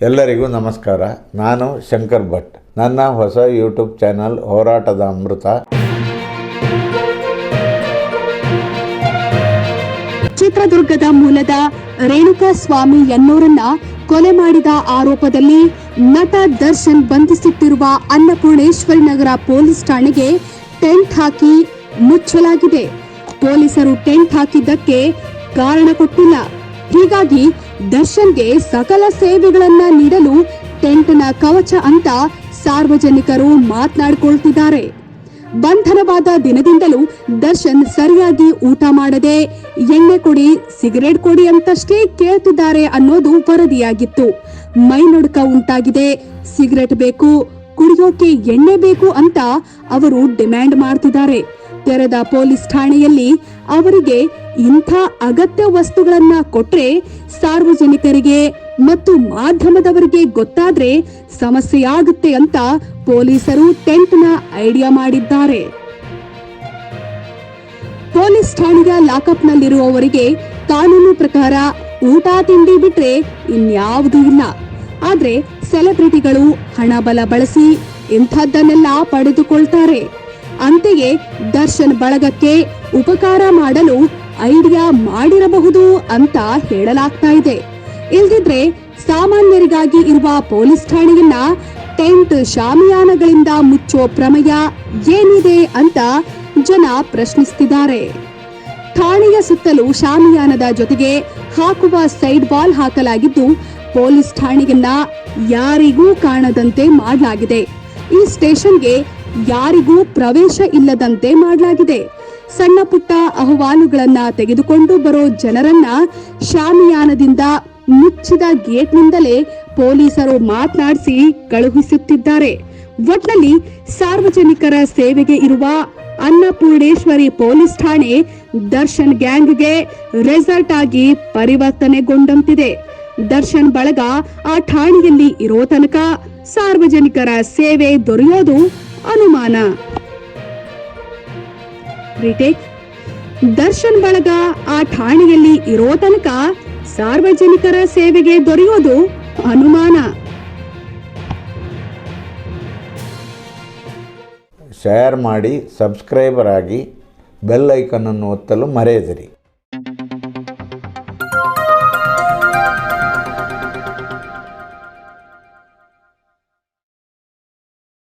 ಎಲ್ಲರಿಗೂ ನಮಸ್ಕಾರ. ನಾನು ಶಂಕರ್ ಭಟ್. ನನ್ನ ಹೊಸ ಯೂಟ್ಯೂಬ್ ಚಾನಲ್ ಹೋರಾಟದ ಅಮೃತ. ಚಿತ್ರದುರ್ಗದ ಮೂಲದ ರೇಣುಕಾ ಸ್ವಾಮಿ ಎನ್ನೋರನ್ನ ಕೊಲೆ ಮಾಡಿದ ಆರೋಪದಲ್ಲಿ ನಟ ದರ್ಶನ್ ಬಂಧಿಸುತ್ತಿರುವ ಅನ್ನಪೂರ್ಣೇಶ್ವರಿ ನಗರ ಪೊಲೀಸ್ ಠಾಣೆಗೆ ಟೆಂಟ್ ಹಾಕಿ ಮುಚ್ಚಲಾಗಿದೆ. ಪೊಲೀಸರು ಟೆಂಟ್ ಹಾಕಿದ್ದಕ್ಕೆ ಕಾರಣ ಕೊಟ್ಟಿಲ್ಲ. ಹೀಗಾಗಿ ದರ್ಶನ್ಗೆ ಸಕಲ ಸೇವೆಗಳನ್ನ ನೀಡಲು ಟೆಂಟ್ನ ಕವಚ ಅಂತ ಸಾರ್ವಜನಿಕರು ಮಾತನಾಡಿಕೊಳ್ತಿದ್ದಾರೆ. ಬಂಧನವಾದ ದಿನದಿಂದಲೂ ದರ್ಶನ್ ಸರಿಯಾಗಿ ಊಟ ಮಾಡದೆ ಎಣ್ಣೆ ಕೊಡಿ, ಸಿಗರೇಟ್ ಕೊಡಿ ಅಂತಷ್ಟೇ ಕೇಳ್ತಿದ್ದಾರೆ ಅನ್ನೋದು ವರದಿಯಾಗಿತ್ತು. ಮೈ ನಡುಕ ಉಂಟಾಗಿದೆ. ಸಿಗರೇಟ್ ಬೇಕು, ಕುಡಿಯೋಕೆ ಎಣ್ಣೆ ಬೇಕು ಅಂತ ಅವರು ಡಿಮ್ಯಾಂಡ್ ಮಾಡ್ತಿದ್ದಾರೆ. ತೆರೆದ ಪೊಲೀಸ್ ಠಾಣೆಯಲ್ಲಿ ಅವರಿಗೆ ಇಂಥ ಅಗತ್ಯ ವಸ್ತುಗಳನ್ನ ಕೊಟ್ರೆ ಸಾರ್ವಜನಿಕರಿಗೆ ಮತ್ತು ಮಾಧ್ಯಮದವರಿಗೆ ಗೊತ್ತಾದ್ರೆ ಸಮಸ್ಯೆಯಾಗುತ್ತೆ ಅಂತ ಪೊಲೀಸರು ಟೆಂಟ್ನ ಐಡಿಯಾ ಮಾಡಿದ್ದಾರೆ. ಪೊಲೀಸ್ ಠಾಣೆಯ ಲಾಕಪ್ನಲ್ಲಿರುವವರಿಗೆ ಕಾನೂನು ಪ್ರಕಾರ ಊಟ ತಿಂಡಿ ಬಿಟ್ರೆ ಇನ್ಯಾವುದೂ ಇಲ್ಲ. ಆದ್ರೆ ಸೆಲೆಬ್ರಿಟಿಗಳು ಹಣ ಬಲ ಬಳಸಿ ಇಂಥದ್ದನ್ನೆಲ್ಲ ಪಡೆದುಕೊಳ್ತಾರೆ. ಅಂತೆಯೇ ದರ್ಶನ್ ಬಳಗಕ್ಕೆ ಉಪಕಾರ ಮಾಡಲು ಐಡಿಯಾ ಮಾಡಿರಬಹುದು ಅಂತ ಹೇಳಲಾಗ್ತಾ ಇದೆ. ಇಲ್ದಿದ್ರೆ ಸಾಮಾನ್ಯರಿಗಾಗಿ ಇರುವ ಪೊಲೀಸ್ ಠಾಣೆಯನ್ನ ಟೆಂಟ್ ಶಾಮಿಯಾನಗಳಿಂದ ಮುಚ್ಚೋ ಪ್ರಮೇಯ ಏನಿದೆ ಅಂತ ಜನ ಪ್ರಶ್ನಿಸ್ತಿದ್ದಾರೆ. ಠಾಣೆಯ ಸುತ್ತಲೂ ಶಾಮಿಯಾನದ ಜೊತೆಗೆ ಹಾಕುವ ಸೈಡ್ ಬಾಲ್ ಹಾಕಲಾಗಿದ್ದು ಪೊಲೀಸ್ ಠಾಣೆಯನ್ನ ಯಾರಿಗೂ ಕಾಣದಂತೆ ಮಾಡಲಾಗಿದೆ. ಈ ಸ್ಟೇಷನ್ಗೆ ಯಾರಿಗೂ ಪ್ರವೇಶ ಇಲ್ಲದಂತೆ ಮಾಡಲಾಗಿದೆ. ಸಣ್ಣ ಪುಟ್ಟ ಅಹವಾಲುಗಳನ್ನ ತೆಗೆದುಕೊಂಡು ಬರೋ ಜನರನ್ನ ಶಾಮಿಯಾನದಿಂದ ಮುಚ್ಚಿದ ಗೇಟ್ನಿಂದಲೇ ಪೊಲೀಸರು ಮಾತನಾಡಿಸಿ ಕಳುಹಿಸುತ್ತಿದ್ದಾರೆ. ಒಟ್ನಲ್ಲಿ ಸಾರ್ವಜನಿಕರ ಸೇವೆಗೆ ಇರುವ ಅನ್ನಪೂರ್ಣೇಶ್ವರಿ ಪೊಲೀಸ್ ಠಾಣೆ ದರ್ಶನ್ ಗ್ಯಾಂಗ್ಗೆ ರೆಸಾರ್ಟ್ ಆಗಿ ಪರಿವರ್ತನೆಗೊಂಡಂತಿದೆ. ದರ್ಶನ್ ಬಳಗ ಆ ಠಾಣೆಯಲ್ಲಿ ಇರೋ ತನಕ ಸಾರ್ವಜನಿಕರ ಸೇವೆ ದೊರೆಯೋದು ಅನುಮಾನ. ದರ್ಶನ್ ಬಳಗ ಆ ಠಾಣೆಯಲ್ಲಿ ಇರೋ ತನಕ ಸಾರ್ವಜನಿಕರ ಸೇವೆಗೆ ದೊರೆಯೋದು ಅನುಮಾನ. ಶೇರ್ ಮಾಡಿ ಸಬ್ಸ್ಕ್ರೈಬರ್ ಆಗಿ ಬೆಲ್ ಐಕನನ್ನು ಒತ್ತಲು ಮರೆಯದಿರಿ.